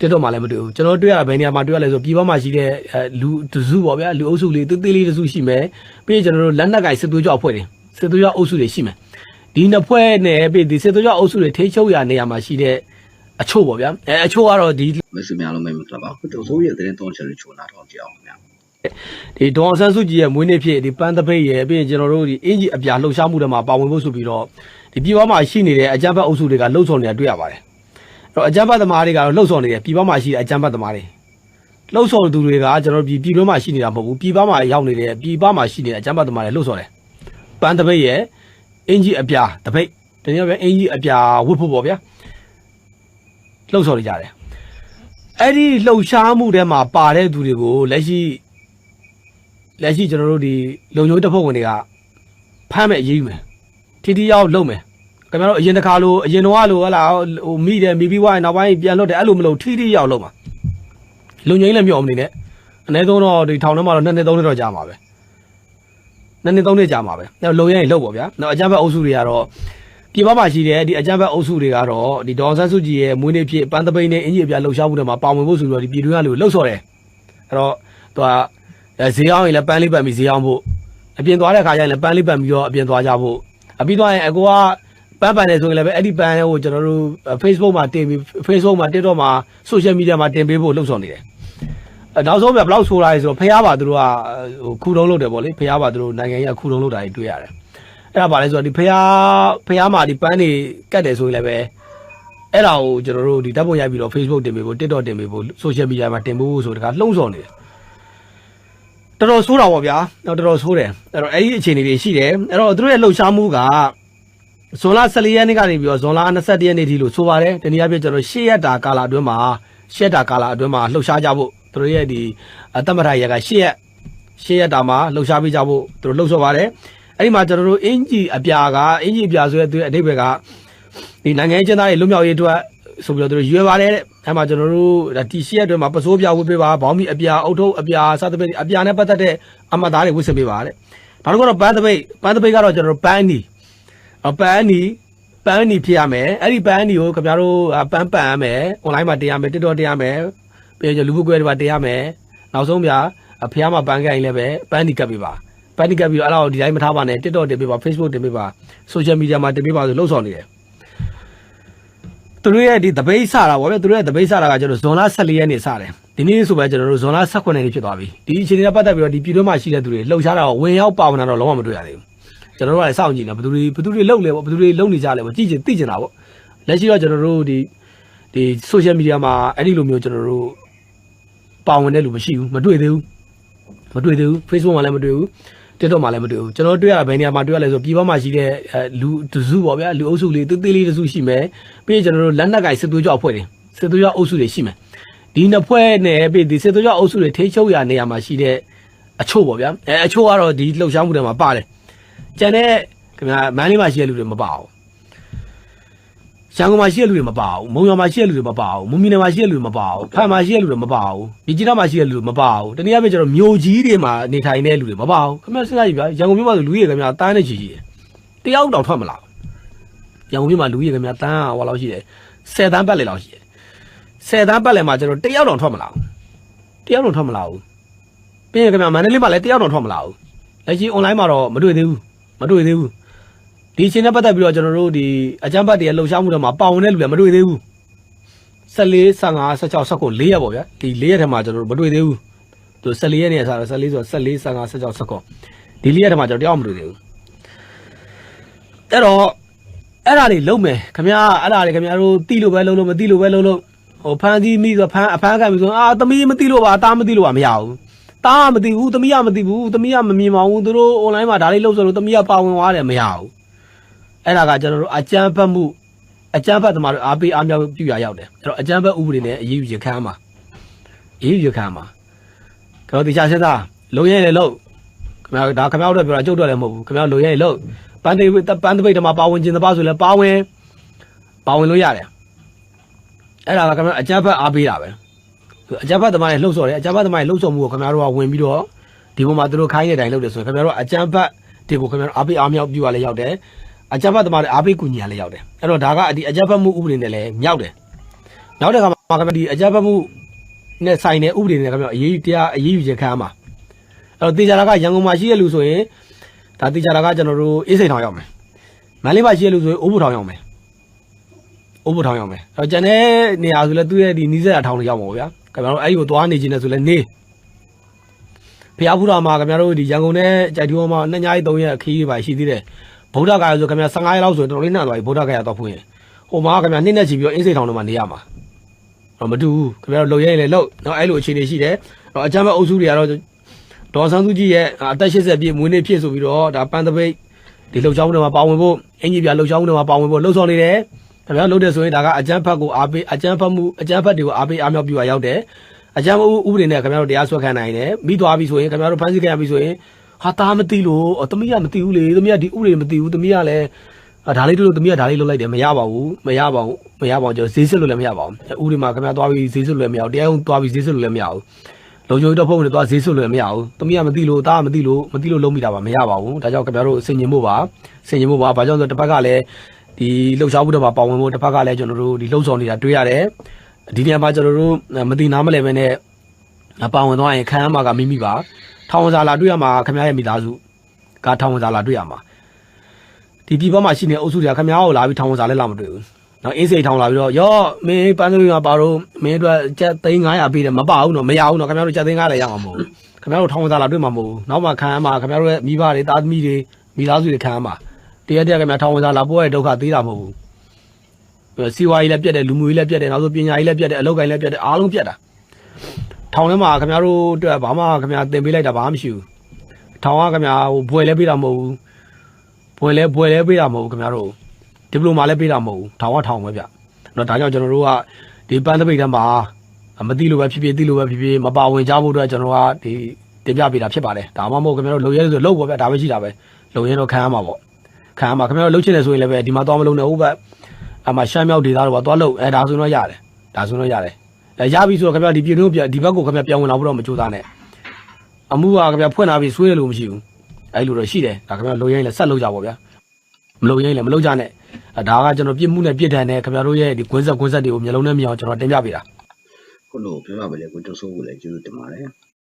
တက်တော့မှလည်းမတွေ့ဘူးကျွန်တော်တွေ့ရတာဘယ်နေရာမှာတွေ့ရလဲဆိုပြည်ပမှာရှိတဲ့အဲလူတစုပေါ့ဗျာလူအုပ်စုလေးသေးသေးလေးတစုရှိမယ်ပြီးရင်ကျွန်တော်တို့လက်နက်ကင်စစ်သွေးကြောအဖွဲ့တွေစစ်သွေးကြောအုပ်စုတွေရှိမယ်ဒီနှစ်ဖွဲ့နဲ့ပြီးဒီစစ်သွေးကြောအုပ်စုတွေထိချုပ်ရနေရာမှာရှိတဲ့အချို့ပေါ့ဗျာအဲအချို့ကတော့ဒီမဆုများလုံးမိတ်မကလပါခုတို့ဆိုရတဲ့တောင်းချက်လေးချိုနာထောင်းကြအောင်ခင်ဗျာဒီဒေါအောင်ဆန်းစုကြည်ရဲ့မွေးနေ့ဖြစ်ဒီပန်းတပိတ်ရဲ့ပြီးရင်ကျွန်တော်တို့ဒီအင်ကြီးအပြာလှုပ်ရှားမှုတွေမှာပါဝင်ဖို့ဆိုပြီးတော့ဒီပြည်ပမှာရှိနေတဲ့အကြမ်းဖက်အုပ်စုတွေကလှုပ်ဆောင်နေတာတွေ့ရပါတယ်အဲ့ တော့အကြမ်းဖက်သမားတွေကတော့လှုပ်ဆောင်နေတယ်ပြည်ပမှာရှိတဲ့အကြမ်းဖက်သမားတွေလှုပ်ဆောင်သူတွေကကျွန်တော်တို့ပြည်ပြည်တွင်းမှာရှိနေတာမဟုတ်ဘူးပြည်ပမှာရောက်နေတဲ့ပြည်ပမှာရှိနေတဲ့အကြမ်းဖက်သမားတွေလှုပ်ဆောင်တယ်ပန်းတပိတ်ရဲ့အင်ကြီးအပြာတပိတ်တနည်းအားဖြင့်အင်ကြီးအပြာဝတ်ဖို့ပေါ့ဗျာလှုပ်ဆောင်နေကြတယ်အဲ့ဒီလှုပ်ရှားမှုတွေမှာပါတဲ့သူတွေကိုလက်ရှိလက်ရှိကျွန်တော်တို့ဒီလုံခြုံရေးတပ်ဖွဲ့ဝင်တွေကဖမ်းမဲ့အရေးယူမယ်ထိတိရောက်လုပ်မယ် ခင်ဗျားတို့အရင်တစ်ခါလိုအရင်တော့လိုဟလာဟိုမိတယ်မိပြီးွားရင်နောက်ပိုင်းပြန်လွတ်တယ်အဲ့လိုမလုပ်ထိတိရောက်လုပ်မှာလုံခြုံရေးလည်းမြော့မနေနဲ့အနည်းဆုံးတော့ဒီထောင်ထဲမှာတော့နှစ်နှစ်သုံးနှစ်တော့ကြာမှာပဲနှစ်နှစ်သုံးနှစ်ကြာမှာပဲအဲ့လုံရဲရင်လုပ်ပေါ့ဗျာနောက်အကြမ်းဖက်အုပ်စုတွေကတော့ပြည်ပမှာရှိတဲ့ဒီအကြမ်းဖက်အုပ်စုတွေကတော့ဒီဒေါအောင်ဆန်းစုကြည်ရဲ့မွေးနေ့ဖြစ်ပန်းတပိန်နဲ့အင်ကြီးအပြာလှုပ်ရှားမှုတွေမှာပါဝင်ဖို့ဆိုပြီးတော့ဒီပြည်တွင်းကလူလှုပ်ဆော်တယ်အဲ့တော့သူကအဲဈေးအောင်ရင်လည်းပန်းလေးပတ်ပြီးဈေးအောင်ဖို့အပြင်သွားတဲ့ခါကျရင်လည်းပန်းလေးပတ်ပြီးတော့အပြင်သွားကြဖို့အပြီးသွားရင်အကူက ပန်းပန်နေဆိုရင်လည်းပဲအဲ့ဒီပန်းကိုကျွန်တော်တို့ Facebook မှာတင်ပြီး Facebook မှာ TikTok မှာ Social Media မှာတင်ပေးဖို့လှုပ်ဆောင်နေတယ်အဲနောက်ဆုံးပြဘယ်လောက်ဆိုလာလဲဆိုတော့ဖះပါသူတို့ကဟိုခုတုံးလုပ်တယ်ပေါ့လေဖះပါသူတို့နိုင်ငံရေးကခုတုံးလုပ်တာတွေတွေ့ရတယ်အဲ့ဒါပါလဲဆိုတော့ဒီဖះဖះမှာဒီပန်းတွေကတ်တယ်ဆိုရင်လည်းပဲအဲ့ဒါကိုကျွန်တော်တို့ဒီဓာတ်ပုံရိုက်ပြီးတော့ Facebook တင်ပေးဖို့ TikTok တင်ပေးဖို့ Social Media မှာတင်ပေးဖို့ဆိုတခါလှုံ့ဆော်နေတယ်တော်တော်ဆိုးတာပေါ့ဗျာတော့တော်တော်ဆိုးတယ်အဲ့တော့အဲ့ဒီအခြေအနေတွေရှိတယ်အဲ့တော့သူတို့ရဲ့လှုပ်ရှားမှုက ဇွန်လ14ရက်နေ့ကနေပြီးတော့ဇွန်လ21ရက်နေ့ထိလို့ဆိုပါတယ်တနည်းအားဖြင့်ကျွန်တော်10ရက်တာကာလအတွင်းမှာ10ရက်တာကာလအတွင်းမှာလှုပ်ရှားကြဖို့သူတို့ရဲ့ဒီအတမထရက်က10ရက်10ရက်တာမှာလှုပ်ရှားပေးကြဖို့သူတို့လှုပ်ဆော်ပါတယ်အဲ့ဒီမှာကျွန်တော်တို့အင်ဂျီအပြာကအင်ဂျီအပြာဆိုတဲ့သူရဲ့အဓိပ္ပာယ်ကဒီနိုင်ငံရေးကျင်းသားတွေလွတ်မြောက်ရေးအတွက်ဆိုပြီးတော့သူတို့ရွယ်ပါတယ်တဲ့အဲ့မှာကျွန်တော်တို့ဒါဒီ10ရက်အတွင်းမှာပစိုးပြဝတ်ပေးပါဘောင်းမီအပြာအုတ်ထုပ်အပြာစသဖြင့်အပြာနဲ့ပတ်သက်တဲ့အမှတ်သားတွေဝတ်ဆင်ပေးပါတဲ့နောက်တစ်ခုကတော့ပန်းတပိတ်ပန်းတပိတ်ကတော့ကျွန်တော်တို့ပန်းနီ အပန်းနီပန်းနီဖြစ်ရမယ်အဲ့ဒီပန်းနီကိုခင်ဗျားတို့ပန်းပန်ရမယ် online မှာတင်ရမယ် TikTok တင်ရမယ်ပြီးတော့လူမှုကွဲတွေမှာတင်ရမယ်နောက်ဆုံးပြအဖေမှာပန်းကိုင်လည်းပဲပန်းနီကပ်ပေးပါပန်းနီကပ်ပြီးတော့အဲ့တော့ဒီတိုင်းမထားပါနဲ့ TikTok တင်ပေးပါ Facebook တင်ပေးပါ social media မှာတင်ပေးပါဆိုလှုပ်ဆောင်နေတယ်သူတို့ရဲ့ဒီတပိတ်စတာဗောဗျာသူတို့ရဲ့တပိတ်စတာကကျွန်တော်ဇွန်လ14ရက်နေ့စတယ်ဒီနေ့ဆိုပဲကျွန်တော်တို့ဇွန်လ18ရက်နေ့ဖြစ်သွားပြီဒီအချိန်နဲ့ပတ်သက်ပြီးတော့ဒီပြည်တွင်းမှာရှိတဲ့သူတွေလှုပ်ရှားတာကိုဝင်ရောက်ပါဝင်တာတော့လုံးဝမတွေ့ရသေးဘူး ကျွန်တော်တို့ကလည်းစောင့်ကြည့်နေဘယ်သူတွေဘယ်သူတွေလှုပ်လဲဗောဘယ်သူတွေလှုပ်နေကြလဲဗောကြည့်ချင်သိချင်တာဗောလက်ရှိတော့ကျွန်တော်တို့ဒီဒီ social media မှာအဲ့ဒီလိုမျိုးကျွန်တော်တို့ပါဝင်တဲ့လူမရှိဘူးမတွေ့သေးဘူးမတွေ့သေးဘူး Facebook မှာလည်းမတွေ့ဘူး TikTok မှာလည်းမတွေ့ဘူးကျွန်တော်တွေ့ရတာဘယ်နေရာမှာတွေ့ရလဲဆိုပြည်ပမှာရှိတဲ့အဲလူတစုပေါ့ဗျာလူအုပ်စုလေးသေးသေးလေးတစုရှိမယ်ပြီးရင်ကျွန်တော်တို့လက်နက်ကင်စစ်သွေးကြောအဖွဲ့တွေစစ်သွေးကြောအုပ်စုတွေရှိမယ်ဒီနှစ်ဖွဲ့နဲ့ပြီးဒီစစ်သွေးကြောအုပ်စုတွေထိချုပ်ရနေရာမှာရှိတဲ့အချို့ပေါ့ဗျာအဲအချို့ကတော့ဒီလှုပ်ရှားမှုတွေမှာပါတယ် ကျန်တဲ့ခင်ဗျာမန်းလေးမှာရှိတဲ့လူတွေမပါဘူးရန်ကုန်မှာရှိတဲ့လူတွေမပါဘူးမုံရွာမှာရှိတဲ့လူတွေမပါဘူးမွန်ပြည်နယ်မှာရှိတဲ့လူတွေမပါဘူးဖန်မှာရှိတဲ့လူတွေမပါဘူးမြကြီးနားမှာရှိတဲ့လူတွေမပါဘူးတနည်းအားဖြင့်ကျွန်တော်မြို့ကြီးတွေမှာနေထိုင်တဲ့လူတွေမပါဘူးခင်ဗျာစဉ်းစားကြည့်ဗျာရန်ကုန်မြို့မှာဆိုလူကြီးတွေခင်ဗျာတန်းနဲ့ချီကြီးတယ်တယောက်တောင်ထွက်မလာဘူးရန်ကုန်မြို့မှာလူကြီးတွေခင်ဗျာတန်းဟောလောက်ရှိတယ်10တန်းပတ်လေလောက်ရှိတယ်10တန်းပတ်လေမှာကျွန်တော်တယောက်တောင်ထွက်မလာဘူးတယောက်တောင်ထွက်မလာဘူးပြီးရင်ခင်ဗျာမန္တလေးမှာလည်းတယောက်တောင်ထွက်မလာဘူးလက်ရှိ online မှာတော့မတွေ့သေးဘူး မတွေ့သေးဘူးဒီအချိန်နဲ့ပတ်သက်ပြီးတော့ကျွန်တော်တို့ဒီအကြမ်းဖတ်တွေရဲ့လှုပ်ရှားမှုတွေမှာပါဝင်တဲ့လူတွေမတွေ့သေးဘူး14 15 16 19 4ရက်ပေါ့ဗျာဒီ4ရက်ထဲမှာကျွန်တော်တို့မတွေ့သေးဘူးသူ14ရက်နေစားတော့14ဆိုတော့14 15 16 19ဒီ4ရက်ထဲမှာကျွန်တော်တယောက်မတွေ့သေးဘူးအဲ့တော့အဲ့ဒါတွေလုံးမယ်ခမရအဲ့ဒါတွေခမရတို့တီးလို့ပဲလုံးလို့မတီးလို့ပဲလုံးလို့ဟိုဖမ်းစီးမိဆိုဖမ်းအဖမ်းခံပြီဆိုအာသမီးမတီးလို့ပါအသားမတီးလို့ပါမရဘူး တားမတီးဘူးသမီးကမတီးဘူးသမီးကမမြင်ပါဘူးသူတို့ online မှာဒါလေးလုံးဆိုလို့သမီးကပါဝင်သွားတယ်မရဘူးအဲ့ဒါကကျွန်တော်တို့အကြမ်းဖက်မှုအကြမ်းဖက်သမားတို့အားပေးအားမြောက်ပြုရရောက်တယ်အဲ့တော့အကြမ်းဖက်ဥပဒေနဲ့အရေးယူရခံမှာအရေးယူရခံမှာကျွန်တော်တရားစဉ်းစားလုံရဲလေလို့ခင်ဗျားဒါခင်ဗျားတို့ပြောတာကြုတ်တော့လည်းမဟုတ်ဘူးခင်ဗျားလုံရဲလေလို့ပန်းတိတ်ပန်းတပိတ်တမှာပါဝင်ခြင်းတပါဆိုလဲပါဝင်ပါဝင်လို့ရတယ်အဲ့ဒါကခင်ဗျားအကြမ်းဖက်အားပေးတာပဲ အကြမ်းဖက်သမားတွေလှုပ်ဆော်တယ်အကြမ်းဖက်သမားတွေလှုပ်ဆော်မှုကိုခင်ဗျားတို့ကဝင်ပြီးတော့ဒီပေါ်မှာသူတို့ခိုင်းတဲ့အတိုင်းလုပ်တယ်ဆိုရင်ခင်ဗျားတို့အကြမ်းဖက်တွေကိုခင်ဗျားတို့အားပေးအားမြောက်ပြုရလဲရောက်တယ်အကြမ်းဖက်သမားတွေအားပေးကူညီရလဲရောက်တယ်အဲ့တော့ဒါကဒီအကြမ်းဖက်မှုဥပဒေနဲ့လည်းမြောက်တယ်မြောက်တဲ့ခါမှာပါကမဒီအကြမ်းဖက်မှုနဲ့ဆိုင်တဲ့ဥပဒေနဲ့ခင်ဗျာအရေးတရားအရေးယူချက်ခံရမှာအဲ့တော့တေချာတာကရန်ကုန်မှာရှိရလူဆိုရင်ဒါတေချာတာကကျွန်တော်တို့အေးစိန်ထောင်ရောက်မယ်မန္တလေးမှာရှိရလူဆိုရင်အိုးဘူထောင်ရောက်မယ်အိုးဘူထောင်ရောက်မယ်အဲ့တော့ကျန်တဲ့နေရာဆိုလဲသူ့ရဲ့ဒီနီးစပ်အထောင်တွေရောက်မှာပေါ့ဗျာ ခင်ဗျားတို့အဲ့ဒီကိုသွားနေခြင်းနဲ့ဆိုလဲနေဖျားဖူးတာမှာခင်ဗျားတို့ဒီရန်ကုန်နဲ့ကြိုက်တူမှာနှစ်ည3ရက်ခီးပါရှိသေးတယ်ဗုဒ္ဓဂါရဆိုခင်ဗျား15ရက်လောက်ဆိုရင်တော်တော်လေးနှံ့သွားပြီဗုဒ္ဓဂါရတော့ဖွင့်ရင်ဟိုမှာခင်ဗျားနှစ်နဲ့ချီပြီးတော့အင်းစိတ်ထောင်ထဲမှာနေရမှာတော့မတူဘူးခင်ဗျားတို့လုံရရင်လည်းလုံနော်အဲ့လိုအခြေအနေရှိတယ်တော့အကြမ်းဖက်အုပ်စုတွေကတော့ဒေါ်ဆန်းစုကြည်ရဲ့အသက်80ပြည့်မွေးနေ့ဖြစ်ဆိုပြီးတော့ဒါပန်တပိတ်ဒီလှုပ်ရှားမှုတွေမှာပါဝင်ဖို့အင်ဂျီပြလှုပ်ရှားမှုတွေမှာပါဝင်ဖို့လှုပ်ဆောင်နေတယ် ခင်ဗျားလုပ်တယ်ဆိုရင်ဒါကအကြမ်းဖက်ကိုအားပေးအကြမ်းဖက်မှုအကြမ်းဖက်တွေကိုအားပေးအားမြောက်ပြရရောက်တယ်အကြမ်းဖက်ဥပဒေနဲ့ခင်ဗျားတို့တရားစွဲခံနိုင်တယ်ပြီးသွားပြီဆိုရင်ခင်ဗျားတို့ဖမ်းဆီးခံရပြီဆိုရင်ဟာတာမသိလို့အော်သမီးကမသိဘူးလေသမီးကဒီဥပဒေမသိဘူးသမီးကလည်းအာဒါလေးတို့သမီးကဒါလေးလုပ်လိုက်တယ်မရပါဘူးမရပါဘူးမရပါဘူးကျွန်တော်ဈေးစစ်လို့လည်းမရပါဘူးဥပဒေမှာခင်ဗျားသွားပြီးဈေးစစ်လို့လည်းမရဘူးတရားရုံးသွားပြီးဈေးစစ်လို့လည်းမရဘူးလုံခြုံရေးတော့ဖုန်းနဲ့သွားဈေးစစ်လို့လည်းမရဘူးသမီးကမသိလို့တားကမသိလို့မသိလို့လုံးမိတာပါမရပါဘူးဒါကြောင့်ခင်ဗျားတို့ဆင်ញင်ဖို့ပါဆင်ញင်ဖို့ပါဘာကြောင့်လဲဆိုတော့တစ်ဖက်ကလည်း ဒီလှုပ်ရှားမှုတွေမှာပါဝင်ဖို့တစ်ဖက်ကလည်းကျွန်တော်တို့ဒီလှုပ်ဆောင်နေတာတွေ့ရတယ်ဒီနေရာမှာကျွန်တော်တို့မသိနားမလဲပဲနဲ့ပါဝင်သွားရင်ခံရမှာကမိမိပါထောင်ဝင်စာလာတွေ့ရမှာခင်ဗျားရဲ့မိသားစုကထောင်ဝင်စာလာတွေ့ရမှာဒီပြည်ပမှာရှိနေတဲ့အုပ်စုတွေကခင်ဗျားကိုလာပြီးထောင်ဝင်စာလဲလာမတွေ့ဘူး။နောက်အင်းစိန်ထောင်လာပြီးတော့ရော့မင်းပန်းသမီးမှာပါတော့မင်းတို့ကျပ်သိန်း900ပေးတယ်မပါဘူးနော်မရဘူးနော်ခင်ဗျားတို့ကျပ်သိန်း900ရမှာမဟုတ်ဘူး။ခင်ဗျားတို့ထောင်ဝင်စာလာတွေ့မှာမဟုတ်ဘူး။နောက်မှခံရမှာခင်ဗျားတို့ရဲ့မိဘတွေသားသမီးတွေမိသားစုတွေခံရမှာ တရက်တရက်ခင်ဗျားထောင်ဝင်စာလာပို့ရတဲ့ဒုက္ခသေးတာမဟုတ်ဘူး။စီဝါကြီးလည်းပြတ်တယ်လူမှုကြီးလည်းပြတ်တယ်နောက်ဆိုပညာကြီးလည်းပြတ်တယ်အလုပ်ကိုင်းလည်းပြတ်တယ်အားလုံးပြတ်တာ။ထောင်ထဲမှာခင်ဗျားတို့အတွက်ဘာမှခင်ဗျားတင်ပေးလိုက်တာဘာမှမရှိဘူး။ထောင်ကခင်ဗျားဟိုဘွယ်လည်းပေးတာမဟုတ်ဘူး။ဘွယ်လဲဘွယ်လဲပေးတာမဟုတ်ဘူးခင်ဗျားတို့ဒီပလိုမာလဲပေးတာမဟုတ်ဘူးထောင်ကထောင်ပဲဗျ။နော်ဒါကြောင့်ကျွန်တော်တို့ကဒီပန်းသပိတ်တန်းမှာမသိလို့ပဲဖြစ်ဖြစ်သိလို့ပဲဖြစ်ဖြစ်မပါဝင်ကြဖို့အတွက်ကျွန်တော်ကဒီတင်ပြပေးတာဖြစ်ပါတယ်။ဒါမှမဟုတ်ခင်ဗျားတို့လုံရဲဆိုလုံပေါ့ဗျဒါပဲရှိတာပဲ။လုံရဲတော့ခံရမှာပေါ့။ ခံရမှာခင်ဗျားတို့လုံချင်တယ်ဆိုရင်လည်းပဲဒီမှာသွားမလုံနဲ့ဟုတ်ပဲအမှရှမ်းမြောက်ဒေသတော့ပါသွားလုံအဲဒါဆိုရင်တော့ရတယ်။ဒါဆိုရင်တော့ရတယ်။အဲရပြီဆိုတော့ခင်ဗျားဒီပြည်တို့ဒီဘက်ကိုခင်ဗျားပြောင်းဝင်လာဖို့တော့မကြိုးစားနဲ့။အမှုကခင်ဗျားဖွင့်လာပြီးဆွေးရလို့မရှိဘူး။အဲလိုတော့ရှိတယ်ဒါခင်ဗျားလုံရဲလည်းဆက်လုံကြပါဗျာ။မလုံရင်လည်းမလုံကြနဲ့အဲဒါကကျွန်တော်ပြစ်မှုနဲ့ပြစ်ဒဏ်နဲ့ခင်ဗျားတို့ရဲ့ဒီကွင်းဆက်ကွင်းဆက်တွေကိုမျိုးလုံးနဲ့မြင်အောင်ကျွန်တော်တင်ပြပေးတာခုလိုပြောပါပဲလေကိုကျော်စိုးကိုလည်းကျေးဇူးတင်ပါတယ်